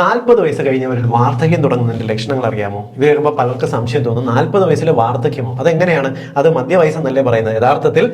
നാൽപ്പത് വയസ്സ് കഴിഞ്ഞവരിൽ വാർദ്ധക്യം തുടങ്ങുന്നതിന്റെ ലക്ഷണങ്ങൾ അറിയാമോ? ഇത് കേൾക്കുമ്പോൾ പലർക്ക് സംശയം തോന്നും. നാൽപ്പത് വയസ്സിലെ വാർദ്ധക്യമോ? അതെങ്ങനെയാണ്? അത് മധ്യവയസ്സെന്നല്ലേ പറയുന്നത്. യഥാർത്ഥത്തിൽ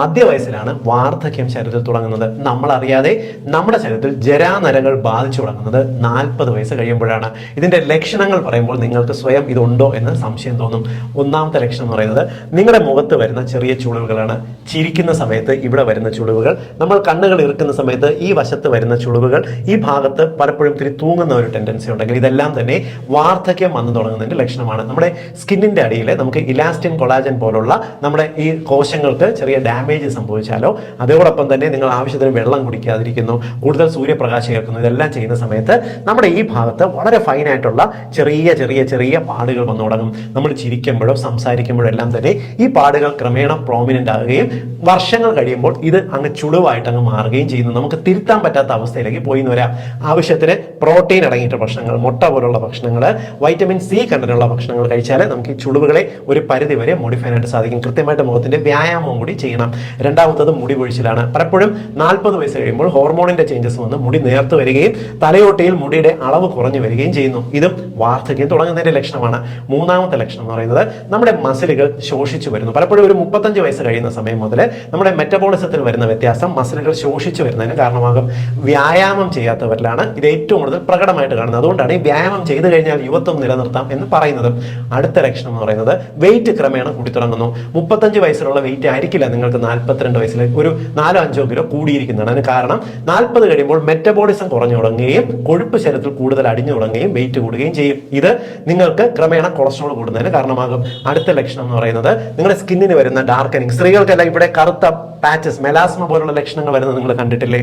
മധ്യവയസ്സിലാണ് വാർദ്ധക്യം ശരീരത്തിൽ തുടങ്ങുന്നത്. നമ്മൾ അറിയാതെ നമ്മുടെ ശരീരത്തിൽ ജരാനരകൾ ബാധിച്ചു തുടങ്ങുന്നത് നാൽപ്പത് വയസ്സ് കഴിയുമ്പോഴാണ്. ഇതിന്റെ ലക്ഷണങ്ങൾ പറയുമ്പോൾ നിങ്ങൾക്ക് സ്വയം ഇതുണ്ടോ എന്ന് സംശയം തോന്നും. ഒന്നാമത്തെ ലക്ഷണം എന്ന് പറയുന്നത് നിങ്ങളുടെ മുഖത്ത് വരുന്ന ചെറിയ ചുളിവുകളാണ്. ചിരിക്കുന്ന സമയത്ത് ഇവിടെ വരുന്ന ചുളിവുകൾ നമ്മൾ കണ്ണുകൾ ഇറുക്കുന്ന സമയത്ത് ഈ വശത്ത് വരുന്ന ചുളിവുകൾ ഈ ഭാഗത്ത് പലപ്പോഴും തിരി തൂങ്ങുന്ന ഒരു ടെൻഡൻസി ഉണ്ടെങ്കിൽ ഇതെല്ലാം തന്നെ വാർദ്ധക്യം വന്നു തുടങ്ങുന്നതിന്റെ ലക്ഷണമാണ്. നമ്മുടെ സ്കിന്നിന്റെ അടിയിൽ നമുക്ക് ഇലാസ്റ്റിൻ കൊളാജൻ പോലുള്ള നമ്മുടെ ഈ കോശങ്ങൾക്ക് ചെറിയ ഡാമേജ് സംഭവിച്ചാലോ അതോടൊപ്പം തന്നെ നിങ്ങൾ ആവശ്യത്തിന് വെള്ളം കുടിക്കാതിരിക്കുന്നു കൂടുതൽ സൂര്യപ്രകാശം കേൾക്കുന്നു ഇതെല്ലാം ചെയ്യുന്ന സമയത്ത് നമ്മുടെ ഈ ഭാഗത്ത് വളരെ ഫൈനായിട്ടുള്ള ചെറിയ ചെറിയ ചെറിയ പാടുകൾ വന്നു തുടങ്ങും. നമ്മൾ ചിരിക്കുമ്പോഴോ സംസാരിക്കുമ്പോഴോ എല്ലാം തന്നെ ഈ പാടുകൾ ക്രമേണ പ്രോമിനന്റ് ആകുകയും വർഷങ്ങൾ കഴിയുമ്പോൾ ഇത് അങ്ങ് ചുളിവായിട്ട് അങ്ങ് മാറുകയും ചെയ്യുന്നു. നമുക്ക് തിരുത്താൻ പറ്റാത്ത അവസ്ഥയിലേക്ക് പോയി എന്ന് വരാം. ആവശ്യത്തിന് പ്രോട്ടീൻ അടങ്ങിയിട്ട് ഭക്ഷണങ്ങൾ മുട്ട പോലുള്ള ഭക്ഷണങ്ങൾ വൈറ്റമിൻ സി കണ്ടനുള്ള ഭക്ഷണങ്ങൾ കഴിച്ചാൽ നമുക്ക് ഈ ചുളിവുകളെ ഒരു പരിധി വരെ മോഡിഫൈ ആയിട്ട് സാധിക്കും. കൃത്യമായിട്ട് മുഖത്തിന്റെ വ്യായാമവും കൂടി ചെയ്യണം. രണ്ടാമത്തത് മുടി പൊഴിച്ചിലാണ് പലപ്പോഴും നാൽപ്പത് വയസ്സ് കഴിയുമ്പോൾ ഹോർമോണിന്റെ ചേഞ്ചസ് വന്ന് മുടി നേർത്ത് വരികയും തലയോട്ടിയിൽ മുടിയുടെ അളവ് കുറഞ്ഞു വരികയും ചെയ്യുന്നു. ഇതും വാർദ്ധക്യം തുടങ്ങുന്നതിന്റെ ലക്ഷണമാണ്. മൂന്നാമത്തെ ലക്ഷണം എന്ന് പറയുന്നത് നമ്മുടെ മസിലുകൾ ശോഷിച്ചു വരുന്നു. പലപ്പോഴും ഒരു മുപ്പത്തഞ്ച് വയസ്സ് കഴിയുന്ന സമയം മുതൽ നമ്മുടെ മെറ്റബോളിസത്തിൽ വരുന്ന വ്യത്യാസം മസിലുകൾ ശോഷിച്ചു വരുന്നതിന് കാരണമാകും. വ്യായാമം ചെയ്യാത്തവരിലാണ് ഇത് ഏറ്റവും കൂടുതൽ പ്രകടമായിട്ട് കാണുന്നത്. അതുകൊണ്ടാണ് ഈ വ്യായാമം ചെയ്തു കഴിഞ്ഞാൽ യുവത്വം നിലനിർത്താം എന്ന് പറയുന്നത്. അടുത്ത ലക്ഷണം എന്ന് പറയുന്നത് വെയിറ്റ് ക്രമേണ കൂടി തുടങ്ങുന്നു മുപ്പത്തഞ്ച് വയസ്സിലുള്ള വെയിറ്റ് ആയിരിക്കില്ല നിങ്ങൾക്ക് നാൽപ്പത്തിരണ്ട് വയസ്സിൽ ഒരു നാലോ അഞ്ചോ കിലോ കൂടിയിരിക്കുന്നതാണ്. അതിന് കാരണം നാൽപ്പത് കഴിയുമ്പോൾ മെറ്റബോളിസം കുറഞ്ഞു തുടങ്ങുകയും കൊഴുപ്പ് ശരീരത്തിൽ കൂടുതൽ അടിഞ്ഞു തുടങ്ങുകയും വെയിറ്റ് കൂടുകയും ചെയ്യും. ഇത് നിങ്ങൾക്ക് ക്രമേണ കൊളസ്ട്രോൾ കൂടുന്നതിന് കാരണമാകും. അടുത്ത ലക്ഷണം എന്ന് പറയുന്നത് നിങ്ങളുടെ സ്കിന്നിന് വരുന്ന ഡാർക്കനിങ് സ്ത്രീകൾക്കെല്ലാം ഇവിടെ കറുത്ത പാച്ചസ് മെലാസ്മ പോലുള്ള ലക്ഷണങ്ങൾ വരുന്നത് നിങ്ങൾ കണ്ടിട്ടില്ലേ?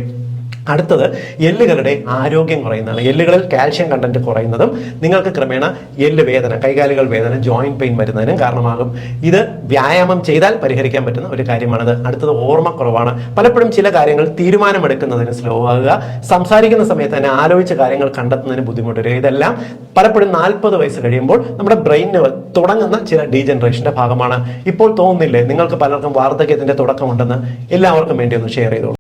അടുത്തത് എല്ലുകളുടെ ആരോഗ്യം കുറയുന്നതാണ്. എല്ലുകളിൽ കാൽഷ്യം കണ്ടന്റ് കുറയുന്നതും നിങ്ങൾക്ക് ക്രമേണ എല്ല് വേദന കൈകാലുകൾ വേദന ജോയിന്റ് പെയിൻ വരുന്നതിനും കാരണമാകും. ഇത് വ്യായാമം ചെയ്താൽ പരിഹരിക്കാൻ പറ്റുന്ന ഒരു കാര്യമാണത്. അടുത്തത് ഓർമ്മക്കുറവാണ്. പലപ്പോഴും ചില കാര്യങ്ങൾ തീരുമാനമെടുക്കുന്നതിന് സ്ലോ ആകുക. സംസാരിക്കുന്ന സമയത്ത് തന്നെ ആലോചിച്ച കാര്യങ്ങൾ കണ്ടെത്തുന്നതിന് ബുദ്ധിമുട്ട് വരിക. ഇതെല്ലാം പലപ്പോഴും നാൽപ്പത് വയസ്സ് കഴിയുമ്പോൾ നമ്മുടെ ബ്രെയിനിന് തുടങ്ങുന്ന ചില ഡീജനറേഷന്റെ ഭാഗമാണ്. ഇപ്പോൾ തോന്നുന്നില്ലേ? നിങ്ങൾക്ക് പലർക്കും വാർദ്ധക്യത്തിന്റെ തുടക്കമുണ്ടെന്ന് എല്ലാവർക്കും വേണ്ടി ഒന്ന് ഷെയർ ചെയ്തോളൂ.